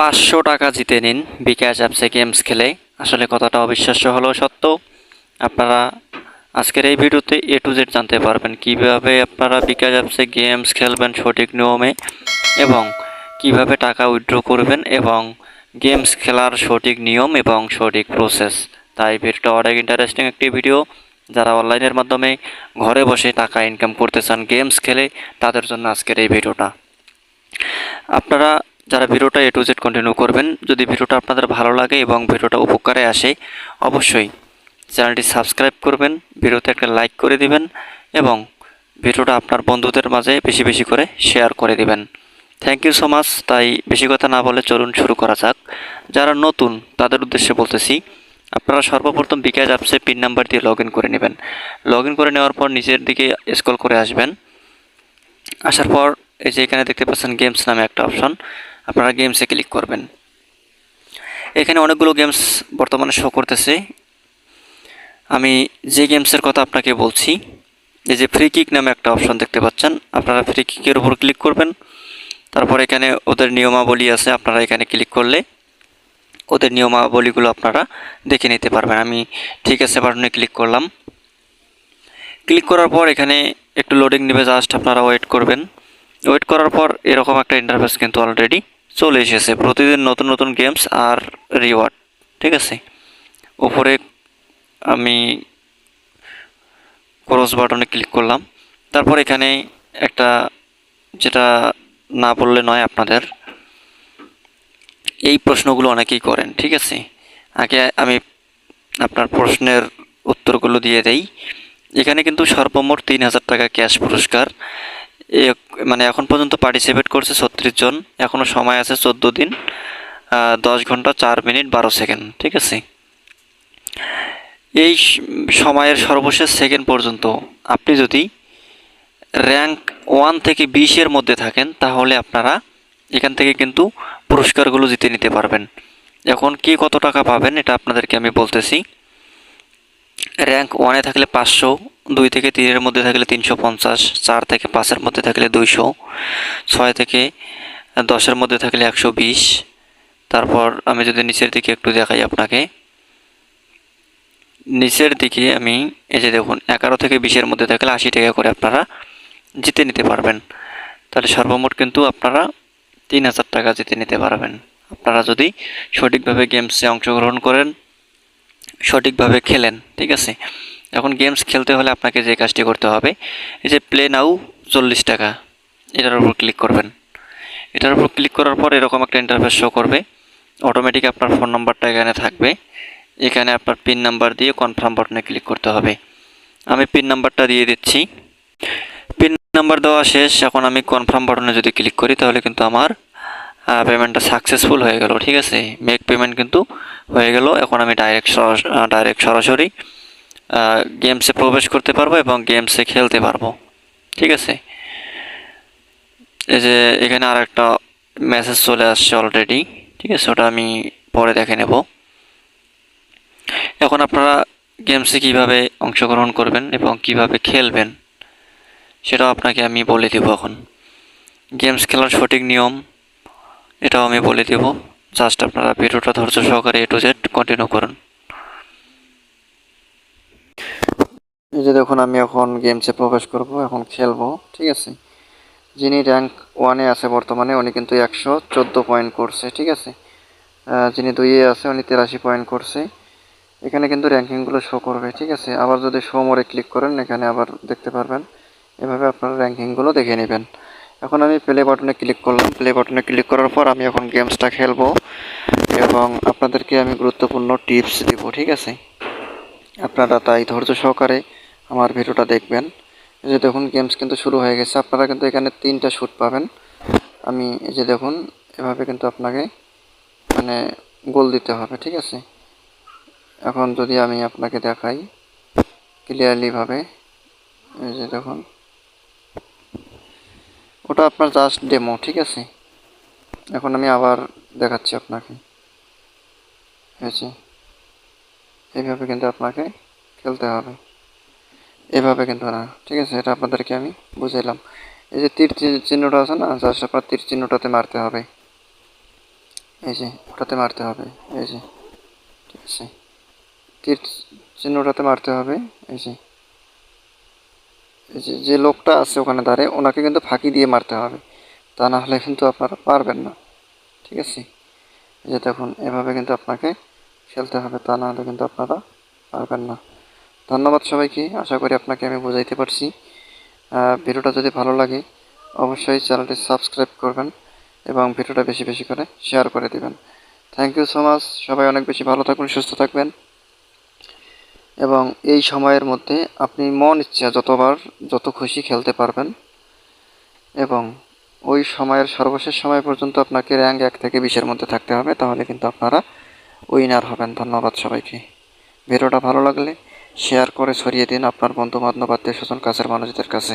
পাঁচশো টাকা জিতে নিন বিকাশ অ্যাপসে গেমস খেলে। আসলে কথাটা অবিশ্বাস্য হলেও সত্য। আপনারা আজকের এই ভিডিওতে এ টু জেড জানতে পারবেন কীভাবে আপনারা বিকাশ অ্যাপসে গেমস খেলবেন সঠিক নিয়মে এবং কীভাবে টাকা উইথড্র করবেন এবং গেমস খেলার সঠিক নিয়ম এবং সঠিক প্রসেস। তাই ভিডিওটা অনেক ইন্টারেস্টিং একটি ভিডিও। যারা অনলাইনের মাধ্যমে ঘরে বসে টাকা ইনকাম করতে চান গেমস খেলে, তাদের জন্য আজকের এই ভিডিওটা। আপনারা যারা ভিডিওটা এ টু জেড কন্টিনিউ করবেন, যদি ভিডিওটা আপনাদের ভালো লাগে এবং ভিডিওটা উপকারে আসে, অবশ্যই চ্যানেলটি সাবস্ক্রাইব করবেন, ভিডিওতে একটা লাইক করে দিবেন এবং ভিডিওটা আপনার বন্ধুদের মাঝে বেশি বেশি করে শেয়ার করে দিবেন। থ্যাংক ইউ সো মাচ তাই বেশি কথা না বলে চলুন শুরু করা যাক। যারা নতুন, তাদের উদ্দেশ্যে বলতেছি, আপনারা সর্বপ্রথম বিকাশ অ্যাপসে পিন নাম্বার দিয়ে লগ করে নেবেন। লগ করে নেওয়ার পর নিচের দিকে স্ক্রল করে আসবেন। আসার পর এই যে এখানে দেখতে পাচ্ছেন গেমস নামে একটা অপশন আপনারা গেমসে ক্লিক করবেন। এখানে অনেকগুলো গেমস বর্তমানে শো করতেছে। আমি যে গেমসের কথা আপনাকে বলছি, এই যে ফ্রি কিক নামে একটা অপশন দেখতে পাচ্ছেন, আপনারা ফ্রি কিকের উপর ক্লিক করবেন। তারপর এখানে ওদের নিয়মাবলী আছে, আপনারা এখানে ক্লিক করলে ওদের নিয়মাবলীগুলো আপনারা দেখে নিতে পারবেন। আমি ঠিক আছে বাটনে ক্লিক করলাম। ক্লিক করার পর এখানে একটু লোডিং নেবে জাস্ট আপনারা ওয়েট করবেন। ওয়েট করার পর এরকম একটা ইন্টারফেস কিন্তু অলরেডি চলে এসেছে। প্রতিদিন নতুন নতুন গেমস আর রিওয়ার্ড ঠিক আছে? উপরে আমি ক্রস বাটনে ক্লিক করলাম। তারপর এখানে একটা যেটা না বললে নয় আপনাদের, এই প্রশ্নগুলো অনেকেই করেন, ঠিক আছে? আগে আমি আপনার প্রশ্নের উত্তরগুলো দিয়ে দেই। এখানে কিন্তু সর্বমোট তিন হাজার টাকা ক্যাশ পুরস্কার মানে এখন পর্যন্ত পার্টিসিপেট করছে ছত্রিশ জন এখনও সময় আছে চোদ্দ দিন দশ ঘণ্টা চার মিনিট বারো সেকেন্ড, ঠিক আছে? এই সময়ের সর্বশেষ সেকেন্ড পর্যন্ত আপনি যদি র্যাঙ্ক ওয়ান থেকে বিশের মধ্যে থাকেন, তাহলে আপনারা এখান থেকে কিন্তু পুরস্কারগুলো জিতে নিতে পারবেন। এখন কে কত টাকা পাবেন, এটা আপনাদেরকে আমি বলতেছি। র্যাঙ্ক ওয়ানে থাকলে পাঁচশো দুই থেকে তিনের মধ্যে থাকলে তিনশো পঞ্চাশ, চার থেকে পাঁচের মধ্যে থাকলে দুইশো, ছয় থেকে দশের মধ্যে থাকলে একশো বিশ। তারপর আমি যদি নিচের দিকে একটু দেখাই আপনাকে। নিচের দিকে আমি, এই যে দেখুন, এগারো থেকে বিশের মধ্যে থাকলে আশি টাকা করে আপনারা জিতে নিতে পারবেন। তাহলে সর্বমোট কিন্তু আপনারা তিন হাজার টাকা জিতে নিতে পারবেন। আপনারা যদি সঠিকভাবে গেমসে অংশগ্রহণ করেন, সঠিকভাবে খেলেন, ঠিক আছে? এখন গেমস খেলতে হলে আপনাকে যে কাজটি করতে হবে, এই যে প্লে নাও চল্লিশ টাকা। এটার উপর ক্লিক করবেন। এটার উপর ক্লিক করার পর এরকম একটা ইন্টারফেস শো করবে। অটোমেটিক আপনার ফোন নাম্বারটা এখানে থাকবে। এখানে আপনার পিন নাম্বার দিয়ে কনফার্ম বাটনে ক্লিক করতে হবে। আমি পিন নাম্বারটা দিয়ে দিচ্ছি। পিন নাম্বার দেওয়া শেষ। এখন আমি কনফার্ম বাটনে যদি ক্লিক করি, তাহলে কিন্তু আমার পেমেন্টটা সাকসেসফুল হয়ে গেল, ঠিক আছে? মেক পেমেন্ট কিন্তু হয়ে গেল। এখন আমি ডাইরেক্ট ডাইরেক্ট সরাসরি গেমসে প্রবেশ করতে পারব এবং গেমসে খেলতে পারব। ঠিক আছে? এই যে এখানে আর একটা মেসেজ চলে আসছে অলরেডি ঠিক আছে? ওটা আমি পরে দেখে নেব। এখন আপনারা গেমসে কীভাবে অংশগ্রহণ করবেন এবং কীভাবে খেলবেন, সেটাও আপনাকে আমি বলে দেব এখন। গেমস খেলার সঠিক নিয়ম, এটাও আমি বলে দেব। জাস্ট আপনারা ভিডিওটা ধৈর্য সহকারে এ টু জেড কন্টিনিউ করুন। এই যে দেখুন, আমি এখন গেমসে প্রবেশ করব, এখন খেলব, ঠিক আছে? যিনি র্যাঙ্ক ওয়ানে আছে বর্তমানে, উনি কিন্তু একশো চোদ্দ পয়েন্ট করছে, ঠিক আছে? যিনি দুইয়ে আছে, উনি তেরাশি পয়েন্ট করছে। এখানে কিন্তু র্যাঙ্কিংগুলো শো করবে, ঠিক আছে? আবার যদি শো মোড়ে ক্লিক করেন, এখানে আবার দেখতে পারবেন। এভাবে আপনারা র্যাঙ্কিংগুলো দেখে নেবেন। এখন আমি প্লে বাটনে ক্লিক করলাম। প্লে বাটনে ক্লিক করার পর আমি এখন গেমসটা খেলব এবং আপনাদেরকে আমি গুরুত্বপূর্ণ টিপস দেবো, ঠিক আছে? আপনারা তাই ধৈর্য সহকারে আমার ভিডিওটা দেখবেন। এই যে দেখুন গেমস কিন্তু শুরু হয়ে গেছে। আপনারা কিন্তু এখানে তিনটা শ্যুট পাবেন। আমি এই যে দেখুন, এভাবে কিন্তু আপনাকে মানে গোল দিতে হবে, ঠিক আছে? এখন যদি আমি আপনাকে দেখাই ক্লিয়ারলিভাবে এই যে দেখুন। ওটা আপনার জাস্ট ডেমো ঠিক আছে? এখন আমি আবার দেখাচ্ছি আপনাকে। হয়েছে এইভাবে কিন্তু আপনাকে খেলতে হবে। এভাবে কিন্তু না। ঠিক আছে, এটা আপনাদেরকে আমি বুঝাইলাম। এই যে তীর চিহ্নটা আছে না জাস্ট আপনার তীর চিহ্নটাতে মারতে হবে। এই যে, ওটাতে মারতে হবে। এই যে, ঠিক আছে। তীর চিহ্নটাতে মারতে হবে। এই যে এই যে যে লোকটা আছে ওখানে দাঁড়িয়ে, ওনাকে কিন্তু ফাঁকি দিয়ে মারতে হবে। তা না হলে কিন্তু আপনারা পারবেন না। ঠিক আছে? এই যে দেখুন, এভাবে কিন্তু আপনাকে খেলতে হবে। তা না হলে কিন্তু আপনারা পারবেন না। ধন্যবাদ সবাইকে, আশা করি আপনাকে আমি বোঝাইতে পারছি। ভিডিওটা যদি ভালো লাগে, অবশ্যই চ্যানেলটি সাবস্ক্রাইব করবেন এবং ভিডিওটা বেশি বেশি করে শেয়ার করে দিবেন। থ্যাংক ইউ সো মাচ সবাই অনেক বেশি ভালো থাকুন, সুস্থ থাকবেন। এবং এই সময়ের মধ্যে আপনি মন ইচ্ছা যতবার, যত খুশি খেলতে পারবেন। এবং ওই সময়ের সর্বশেষ সময় পর্যন্ত আপনাকে র্যাঙ্ক এক থেকে বিশের মধ্যে থাকতে হবে, তাহলে কিন্তু আপনারা উইনার হবেন। ধন্যবাদ সবাইকে। ভিডিওটা ভালো লাগলে শেয়ার করে ছড়িয়ে দিন আপনার বন্ধু বান্ধব আত্মীয় স্বজন কাছের মানুষদের কাছে।